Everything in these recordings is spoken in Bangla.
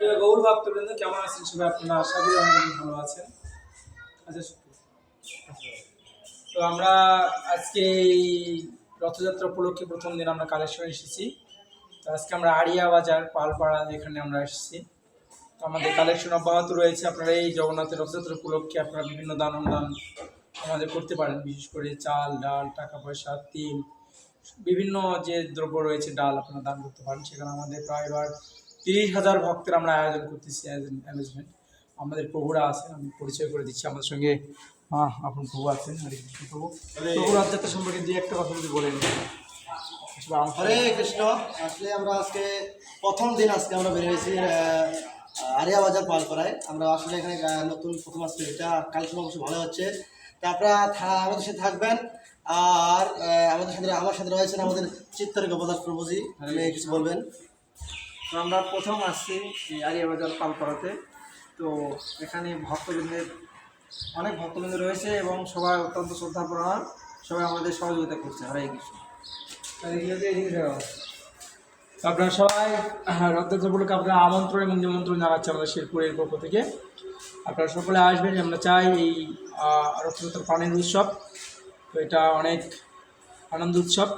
গৌর ভক্তবৃন্দ, কেমন আছেন সবাই? আপনারা আশা করি অনেক ভালো আছেন। আচ্ছা। তো আমরা আজকে এই রথযাত্রা উপলক্ষে প্রথম দিন আমরা কালেকশন এসেছি। তো আজকে আমরা আড়িয়া বাজার, পালপাড়া এখানে আমরা এসেছি। তো আমাদের কালেকশন অব্যাহত রয়েছে। আপনারা এই জগন্নাথের রথযাত্রা উপলক্ষে আপনারা বিভিন্ন দান অনুদান আমাদের করতে পারেন। বিশেষ করে চাল, ডাল টাকা পয়সা তিল, বিভিন্ন যে দ্রব্য রয়েছে, ডাল আপনারা দান করতে পারেন। সেখানে আমাদের প্রায় এবার তিরিশ হাজার ভক্তের আমরা আয়োজন করতেছি অ্যারেঞ্জমেন্ট। আমাদের প্রভুরা আছেন আমি পরিচয় করে দিচ্ছি। আমাদের সঙ্গে হ্যাঁ আপন প্রভু আছেন হরে কৃষ্ণ প্রভু। প্রভু রথযাত্রা সম্পর্কে দু একটা কথা যদি বলেন। হরে কৃষ্ণ। আসলে আমরা আজকে প্রথম দিন আজকে আমরা বের হয়েছি আরিয়া বাজার পালপাড়ায়। আমরা আসলে এখানে নতুন প্রথম আসছে। এটা কালেকশন অবশ্যই ভালো হচ্ছে। তা আপনারা থা- আমাদের সাথে থাকবেন। আর আমাদের সাথে আমার সাথে রয়েছেন আমাদের চিত্তর গোপদাস প্রভুজি। আপনি কিছু বলবেন? তো আমরা প্রথম আসছি এই আরিয়াবাজার পালপাড়াতে। তো এখানে ভক্তবৃন্দের অনেক ভক্তবৃন্দ রয়েছে এবং সবাই অত্যন্ত শ্রদ্ধা শ্রদ্ধাপরায়ণ সবাই আমাদের সহযোগিতা করছে। হরে কৃষ্ণ। আপনারা সবাই আহ, রথযাত্রা উপলক্ষে আপনারা আমন্ত্রণ এবং নিমন্ত্রণ জানাচ্ছি আমাদের শেরপুরের পক্ষ থেকে। আপনারা সকলে আসবেন আমরা চাই এই রথযাত্রা প্রাণের উৎসব। তো এটা অনেক আনন্দ উৎসব।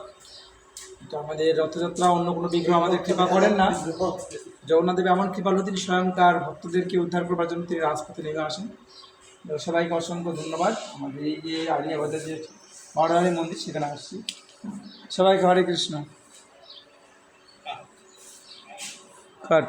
আমাদের রথযাত্রা অন্য কোনো বিগ্রহ আমাদের কৃপা করেন না। জগন্নাথ দেব এমন কৃপালু তিনি স্বয়ং তার ভক্তদেরকে উদ্ধার করবার জন্য তিনি রাজপথে নেমে আসেন। সবাইকে অসংখ্য ধন্যবাদ। আমাদের এই যে আলিয়াবাদের যে মারারি মন্দির, সেখানে আসছি। সবাইকে হরে কৃষ্ণ। কাট